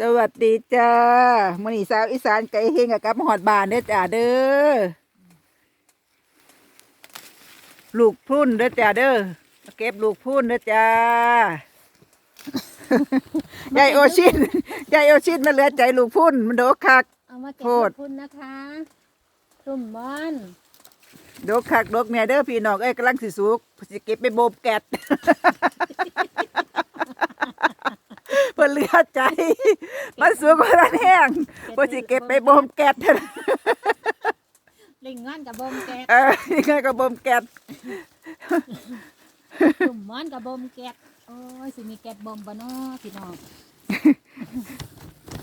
สวัสดีจ้ามื้อนี้สาวอีสานไก่เฮงกับกลับมาฮอดบ้านเด้อจ้าเด้อลูกพรุ่นเด้อจ้าเด้อมาเก็บลูกพรุ่นเด้อจ้ายายโอชินยายโอชินมันเหลือใจลูกพรุ่นมันโดกคัก เอามาเก็บโทษ ขอบคุณนะคะตุ่มบอนโดกคักโดกเนี่ยเด้อพี่น้องเอ้ยกำลังสิสุกสิเก็บไปโบบแกดเพิ่นเหลือใจ มันสูงกว่านั้นแห้งเพิ่นสิเก็บไปโบมแกดเล่งงานกับบอมแกะเออยังไงก็บ่มแกดตุ่มบอนกับบอมแกะโอ้ยสิมีแกะบอมบ่เนาะพี่น้อง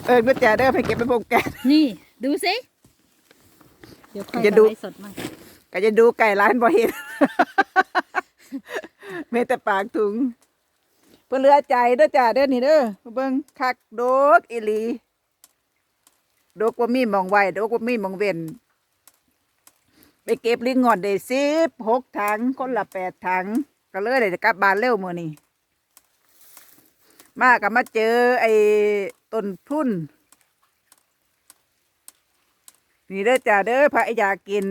เออก็จะเด้อไปเก็บไปบ่มแกดนี่ ดูสิเดี๋ยวค่อยจะดูไลฟ์สดมาก็จะดูไก่ร้านบ่เห็นเมแต่ปากถุง เพื่อเลือใจเด้อจ้าเด้อนี่เด้อเบิ่งคักโดกอีหลีโดกว่ามีมองไว้โดกว่ามีมองเว้นไปเก็บลิงงอนได้สิบหกถังคนละแปดถัง ก็เลยได้กลับบ้านเร็วมื้อนี้มาก็มาเจอไอ้ต้นพุ่นนี่เด้อจ้าเด้อพระอยากกิน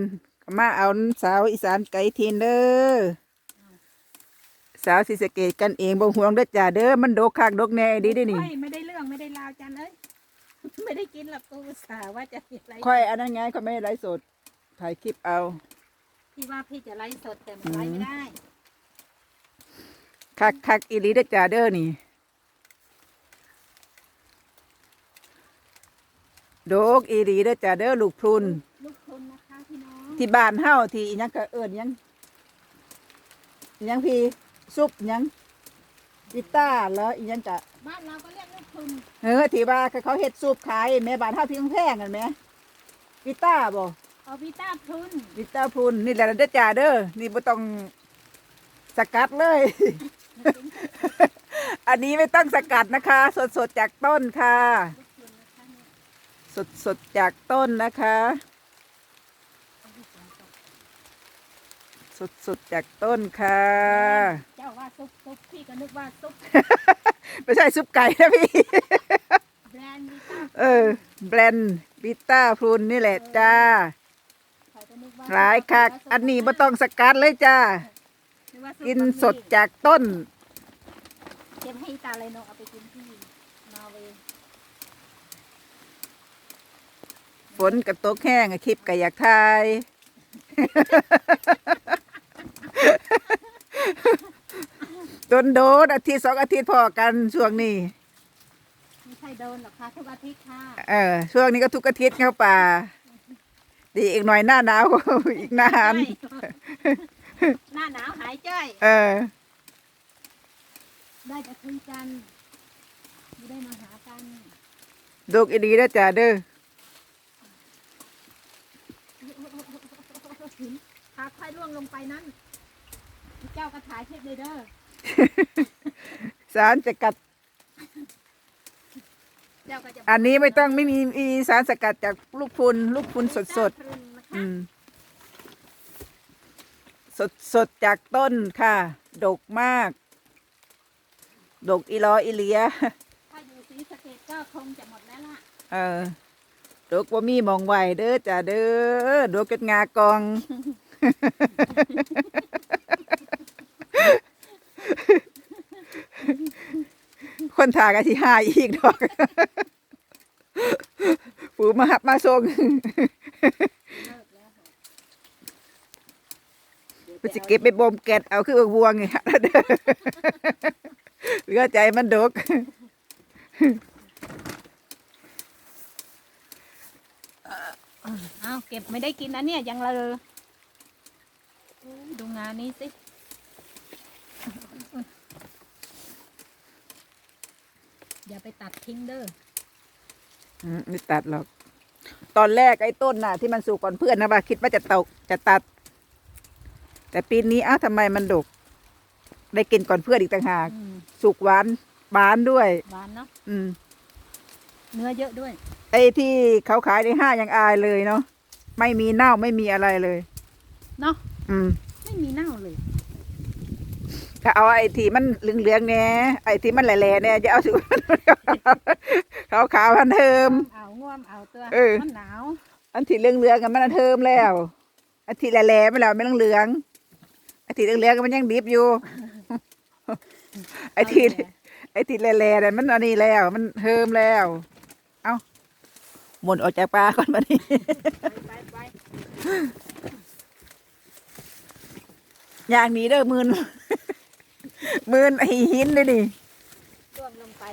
มาเอาสาวอีสานไก่ทินเด้อ สาวสิสะเกตกันเองบ่ห่วงเด้อจ้าเด้อมันโดกคักโดกแน่ดีเด้อนี่ค่อยไม่ได้เรื่องไม่ได้ราวจันเอ้ยไม่ได้กินหรอกกูอุตสาห์ว่าจะอะไรค่อยอันนั้นไงเขาไม่ได้ไลฟ์สดถ่ายคลิปเอา พี่ว่าพี่จะไลฟ์สดแต่มันไลฟ์ไม่ได้คักคักอีหลีเด้อจ้าเด้อนี่โดกอีหลีเด้อจ้าเด้อลูกพรุนลูกคุณนะคะพี่น้องที่บ้านเฮาที่อิหยังก็เอิ้นหยังอิหยังพี่ ซุปหยังกีตาร์แล้วอีหยังกะบ้านเราก็เรียกลูกคุณเออที่ว่าเขาเฮ็ดซุปขายแม่บ้านเฮาเพียงแพงกันแหมกีตาร์บ่เอาพิต้าทุนกีตาร์พุนนี่แหละเด้อจ้าเด้อนี่บ่ต้องสกัดเลย อันนี้ไม่ต้องสกัดนะคะ สดๆจากต้นค่ะลูกคุณนะคะเนี่ยสดๆจากต้นนะคะเอาที่สวนตกสดๆจากต้นค่ะเจ้าว่า ซุปซุปพี่ก็นึกว่าซุปไม่ใช่ซุปไก่นะพี่ แบรนด์วิต้าเออ แบรนด์บิต้าพรุนนี่แหละจ้าเขาก็นึกว่าหลายคักอันนี้ไม่ต้องสกัดเลยจ้านึว่าซุปกินบะหมี่สดจากต้น เก็บให้ตาเลยเนาะเอาไปกินที่นอร์เวย์ฝนกับตกแห้งอะคลิปก็อยากถ่าย โดนโดนอาทิตย์สองอาทิตย์พอกันช่วงนี้ ไม่ใช่โดนหรอกค่ะทุกอาทิตย์ค่ะเออช่วงนี้ก็ทุกอาทิตย์เข้าป่าดีอีกหน่อยหน้าหนาว อีกนานใช่หน้าหนาวหายจ้อย เออ ได้แต่คุยกันไม่ได้มาหากันดูอีดีนะจ้าเด้อหินพาค่อยล่วงลงไปนั้น เจ้ากระถายเทพเลยเด้อ สารจะกัด เจ้าก็จะอันนี้ไม่ต้องไม่มีมีสารสกัดจากลูกพรุนลูกพรุนสดสดพรุนนะๆอืคะมสดสดจากต้นค่ะ ดกมาก ดกอีหลออีเหลีย ถ้าอยู่ศรีสะเกดก็คงจะหมดแล้วล่ะเออดกว่ามีหมองไหวเด้อจ้าเด้อดกเกิดงากอง นถ่ากันที่ห้าอีกดอกปูมาหับมาส่งไปสิเก็บไปบ่มแกดเอาคือวัวไงฮะเด้อเหลือใจมันดกเอาเก็บไม่ได้กินนะเนี่ยยังเลยดูงานนี้สิ อย่าไปตัดทิ้งเด้ออืมไม่ตัดหรอก ตอนแรกไอ้ต้นน่ะ ที่มันสูงก่อนเพื่อนนะว่าคิดว่าจะตกจะตัด แต่ปีนี้อ้าวทำไมมันดก ได้กินก่อนเพื่อนอีกต่างหาก อืมสุกหวานบานด้วย หวานเนาะอืม เนื้อเยอะด้วย ไอ้ที่เขาขายในห้างยังอายเลยเนาะไม่มีเน่าไม่มีอะไรเลย เนาะ อืม ไม่มีเน่าเลย เอาไอ้ที่มันเหลืองๆเนี่ยไอ้ที่มันแหล่ๆเนี่ยจะเอาสุขาวขาวๆพันเทิมเอาง่วมเอาตัวเออมันหนาวอันที่เหลืองๆกันมันอันเทิมแล้วอันที่แหล่ๆไม่แล้วไม่เหลืองๆอันที่เหลืองๆกันมันยังดิบอยู่ไอ้ที่ไอ้ที่แหล่ๆนั่นมันอันนี้แล้ว มันเทิมแล้ว เอาหมุนออกจากปลาก่อนมานี่ไปไปอย่างนี้เด้อมืน มืนไอ้หินเลยดิล่วงลงไป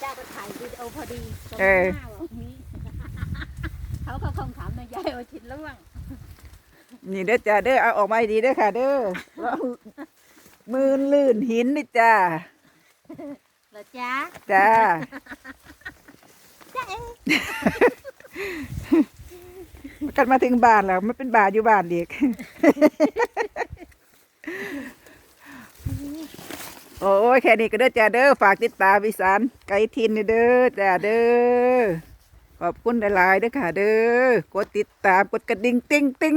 เจ้าก็ถ่ายวิดีโอพอดีตรงเออหน้าแบบนี้เขาก็คงถามนายยายโอชินล่วงนี่เด้อจ้าเด้อเอาออกมาให้ดีเด้อค่ะ เด้อแล้วมืนลื่นหินนี่จ้าเหรอจ๊ะจ้าจ๊ะเองกันมาถึงบ้านแล้วมันเป็นบาทอยู่บ้านเด็ก้ยแค่นี้ก็เด้อจ้าเด้อฝากติดตามอีสันไกลทินเด้อจ้าเด้อขอบคุณหลายๆเด้อค่ะ เด้อกดติดตามกดกระดิ่งติ้งติ้ง